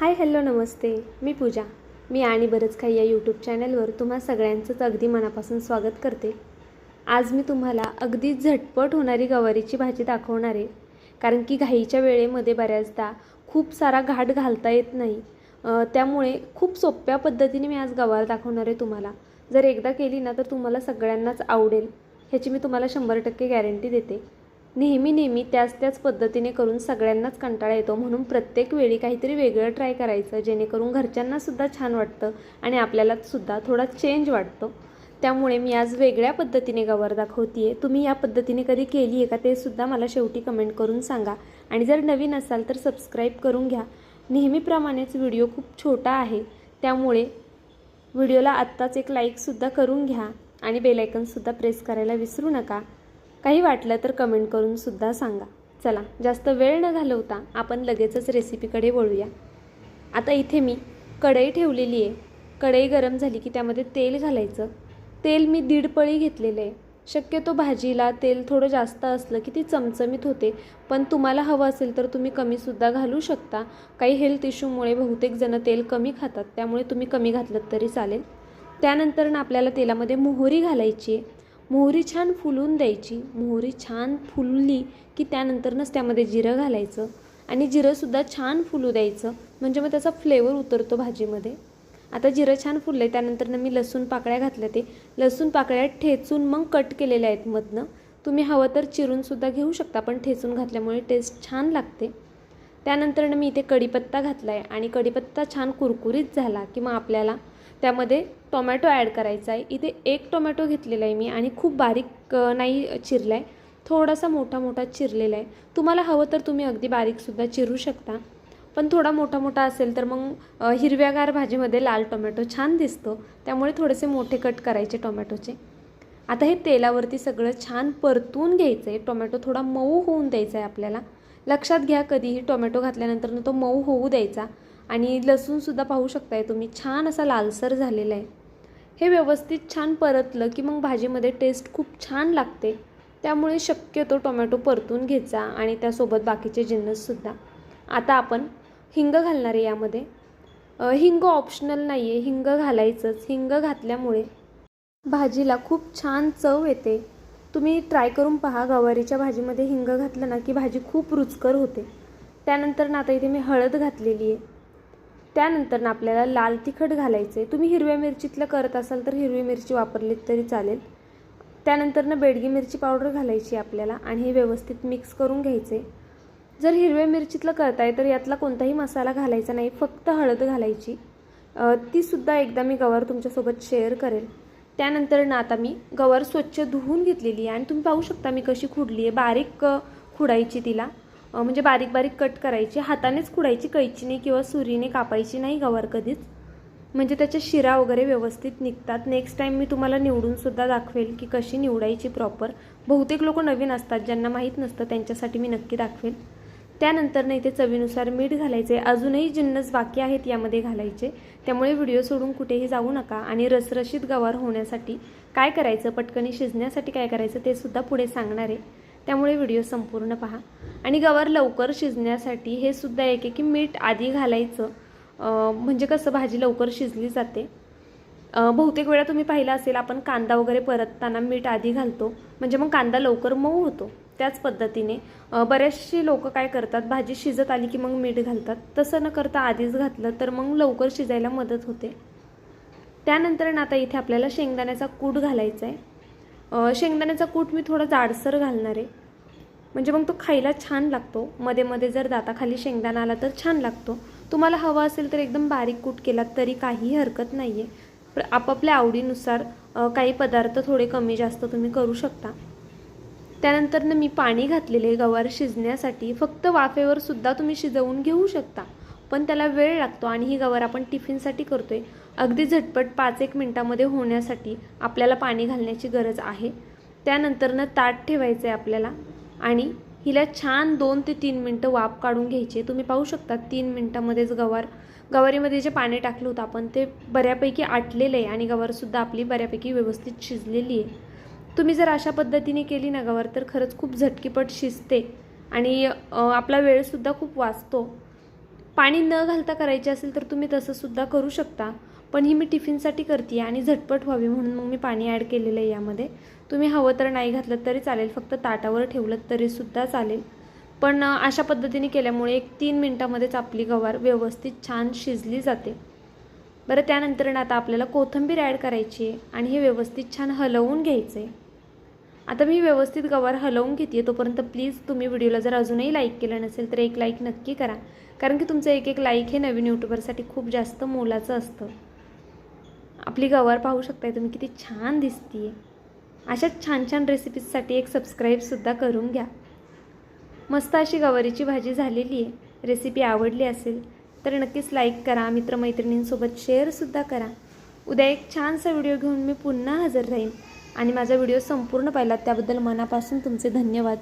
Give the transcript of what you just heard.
Hi hello नमस्ते. मी पूजा. मी आणि बरंच काही या यूट्यूब चॅनलवर तुम्हा सगळ्यांचंच अगदी मनापासून स्वागत करते. आज मी तुम्हाला अगदी झटपट होणारी गवारीची भाजी दाखवणार आहे. कारण की घाईच्या वेळेमध्ये बऱ्याचदा खूप सारा घाट घालता येत नाही. त्यामुळे खूप सोप्या पद्धतीने मी आज गवार दाखवणार आहे तुम्हाला. जर एकदा केली ना तर तुम्हाला सगळ्यांनाच आवडेल. ह्याची मी तुम्हाला शंभर टक्के गॅरंटी देते. नेहमी नेहमी त्याच त्याच पद्धतीने करून सगळ्यांनाच कंटाळा येतो. म्हणून प्रत्येक वेळी काहीतरी वेगळं ट्राय करायचं जेणेकरून घरच्यांनासुद्धा छान वाटतं आणि आपल्याला सुद्धा थोडा चेंज वाटतो. त्यामुळे मी आज वेगळ्या पद्धतीने गवार दाखवते आहे तुम्ही या पद्धतीने कधी केली आहे का ते सुद्धा मला शेवटी कमेंट करून सांगा. आणि जर नवीन असाल तर सबस्क्राईब करून घ्या. नेहमीप्रमाणेच व्हिडिओ खूप छोटा आहे. त्यामुळे व्हिडिओला आत्ताच एक लाईकसुद्धा करून घ्या आणि बेलायकनसुद्धा प्रेस करायला विसरू नका. काही वाटलं तर कमेंट करून सुद्धा सांगा. चला जास्त वेळ न घालवता आपण लगेचच रेसिपीकडे वळूया. आता इथे मी कढई ठेवलेली आहे. कढई गरम झाली की त्यामध्ये तेल घालायचं. तेल मी दीड पळी घेतलेलं आहे. शक्यतो भाजीला तेल थोडं जास्त असलं की ती चमचमीत होते. पण तुम्हाला हवं असेल तर तुम्ही कमीसुद्धा घालू शकता. काही हेल्थ इश्यूमुळे बहुतेक जणं तेल कमी खातात. त्यामुळे तुम्ही कमी घातलं तरी चालेल. त्यानंतर ना आपल्याला तेलामध्ये मोहरी घालायची आहे. मोहरी छान फुलून द्यायची. मोहरी छान फुलली की त्यानंतरनंच त्यामध्ये जिरं घालायचं. आणि जिरंसुद्धा छान फुलू द्यायचं. म्हणजे मग त्याचा फ्लेवर उतरतो भाजीमध्ये. आता जिरं छान फुललं आहे त्यानंतरनं मी लसूण पाकळ्या घातल्या ते. लसूण पाकळ्या ठेचून मग कट केलेल्या आहेत मधनं. तुम्ही हवं तर चिरूनसुद्धा घेऊ शकता पण ठेचून घातल्यामुळे टेस्ट छान लागते. त्यानंतरनं मी इथे कढीपत्ता घातला आहे आणि कढीपत्ता छान कुरकुरीत झाला की मग आपल्याला त्यामध्ये टोमॅटो ॲड करायचा आहे. इथे एक टोमॅटो घेतलेला आहे मी आणि खूप बारीक नाही चिरला आहे. थोडासा मोठा मोठा चिरलेला आहे. तुम्हाला हवं तर तुम्ही अगदी बारीकसुद्धा चिरू शकता. पण थोडा मोठा मोठा असेल तर मग हिरव्यागार भाजीमध्ये लाल टोमॅटो छान दिसतो. त्यामुळे थोडेसे मोठे कट करायचे टोमॅटोचे. आता हे तेलावरती सगळं छान परतून घ्यायचं आहे टोमॅटो थोडा मऊ होऊन द्यायचा आहे आपल्याला. लक्षात घ्या कधीही टोमॅटो घातल्यानंतर तो मऊ होऊ द्यायचा. आणि लसूणसुद्धा पाहू शकताय तुम्ही. छान असा लालसर झालेला आहे. हे व्यवस्थित छान परतलं की मग भाजीमध्ये टेस्ट खूप छान लागते. त्यामुळे शक्यतो टोमॅटो परतून घ्यायचा आणि त्यासोबत बाकीचे जिन्नससुद्धा. आता आपण हिंग घालणार आहे यामध्ये. हिंग ऑप्शनल नाही आहे हिंग घालायचंच. हिंग घातल्यामुळे भाजीला खूप छान चव येते. तुम्ही ट्राय करून पहा. गवारीच्या भाजीमध्ये हिंग घातलं ना की भाजी खूप रुचकर होते. त्यानंतर ना आता इथे मी हळद घातलेली आहे. त्यानंतर आपल्याला लाल तिखट घालायचं आहे तुम्ही हिरव्या मिरचीतलं करत असाल तर हिरवी मिरची वापरलीत तरी चालेल. त्यानंतरनं बेडगी मिरची पावडर घालायची आपल्याला आणि हे व्यवस्थित मिक्स करून घ्यायचे जर हिरव्या मिरचीतलं करताय तर यातला कोणताही मसाला घालायचा नाही फक्त हळद घालायची. तीसुद्धा एकदा मी गवार तुमच्यासोबत शेअर करेल. त्यानंतर ना आता मी गवार स्वच्छ धुवून घेतलेली आहे आणि तुम्ही पाहू शकता मी कशी खुडली आहे. बारीक खुडायची तिला. म्हणजे बारीक बारीक कट करायची हातानेच खुडायची कैचीने किंवा सुरीने कापायची नाही गवार कधीच. म्हणजे त्याच्या शिरा वगैरे व्यवस्थित निघतात. नेक्स्ट टाईम मी तुम्हाला निवडूनसुद्धा दाखवेल की कशी निवडायची प्रॉपर बहुतेक लोक नवीन असतात ज्यांना माहीत नसतं त्यांच्यासाठी मी नक्की दाखवेल. त्यानंतर नाही इथे चवीनुसार मीठ घालायचे अजूनही जिन्नस बाकी आहेत यामध्ये घालायचे. त्यामुळे व्हिडिओ सोडून कुठेही जाऊ नका आणि रसरशीत गवार होण्यासाठी काय करायचं पटकनी शिजण्यासाठी काय करायचं ते सुद्धा पुढे सांगणार आहे. त्यामुळे व्हिडिओ संपूर्ण पहा. आणि गवार लवकर शिजण्यासाठी हे सुद्धा एक आहे की मीठ आधी घालायचं. म्हणजे कसं भाजी लवकर शिजली जाते. बहुतेक वेळा तुम्ही पाहिलं असेल आपण कांदा वगैरे परतताना मीठ आधी घालतो. म्हणजे मग कांदा लवकर मऊ होतो त्याच पद्धतीने. बरेचसे लोक काय करतात भाजी शिजत आली की मग मीठ घालतात. तसं न करता आधीच घातलं तर मग लवकर शिजायला मदत होते. त्यानंतर आता इथे आपल्याला शेंगदाण्याचा कूट घालायचा आहे शेंगदाण्याचा कूट मी थोडा जाडसर घालणार. आहे म्हणजे मग तो खायला छान लागतो. मध्ये मध्ये जर दाताखाली शेंगदाणा आला तर छान लागतो. तुम्हाला हवा असेल तर एकदम बारीक कूट केलात तरी काही हरकत नाही आहे आपापल्या आवडीनुसार काही पदार्थ थोडे कमी जास्त तुम्ही करू शकता. त्यानंतरनं मी पाणी घातलेले गवार शिजण्यासाठी फक्त वाफेवर सुद्धा तुम्ही शिजवून घेऊ शकता. पण त्याला वेळ लागतो आणि ही गवार आपण टिफिनसाठी करतो आहे अगदी झटपट पाच एक मिनटामध्ये होण्यासाठी आपल्याला पाणी घालण्याची गरज आहे. त्यानंतरनं ताट ठेवायचं आहे आपल्याला. आणि हिला छान दोन ते तीन मिनटं वाफ काढून घ्यायचे. तुम्ही पाहू शकता तीन मिनटामध्येच गवार गवारीमध्ये जे पाणी टाकलं होतं आपण ते बऱ्यापैकी आटलेलं आहे आणि गवारसुद्धा आपली बऱ्यापैकी व्यवस्थित शिजलेली आहे तुम्ही जर अशा पद्धतीने केली ना गवार तर खरंच खूप झटकीपट शिजते आणि आपला वेळसुद्धा खूप वाचतो. पाणी न घालता करायचे असेल तर तुम्ही तसंसुद्धा करू शकता. पण ही मी टिफिनसाठी करते आणि झटपट व्हावी म्हणून मग मी पाणी ॲड केलेलं आहे यामध्ये. तुम्ही हवं तर नाही घातलं तरी चालेल फक्त ताटावर ठेवलं तरीसुद्धा चालेल. पण अशा पद्धतीने केल्यामुळे एक तीन मिनटामध्येच आपली गवार व्यवस्थित छान शिजली जाते. बरं त्यानंतर आता आपल्याला कोथिंबीर ॲड करायची आहे आणि हे व्यवस्थित छान हलवून घ्यायचं आहे आता मी व्यवस्थित गवार हलवून घेते तोपर्यंत प्लीज तुम्ही व्हिडिओला जर अजूनही लाईक केलं नसेल तर एक लाईक नक्की करा. कारण की तुमचं एक एक लाईक हे नवीन यूट्यूबरसाठी खूप जास्त मोलाचं असतं. आपली गवार पाहू शकताय तुम्ही किती छान दिसतीये. अशाच छान छान रेसिपीजसाठी एक सबस्क्राईबसुद्धा करून घ्या. मस्त अशी गवारीची भाजी झालेली आहे रेसिपी आवडली असेल तर नक्कीच लाईक करा मित्रमैत्रिणींसोबत शेअरसुद्धा करा. उद्या एक छानसा व्हिडिओ घेऊन मी पुन्हा हजर राहीन. आणि माझा व्हिडिओ संपूर्ण पाहिला त्याबद्दल मनापासून तुमचे धन्यवाद.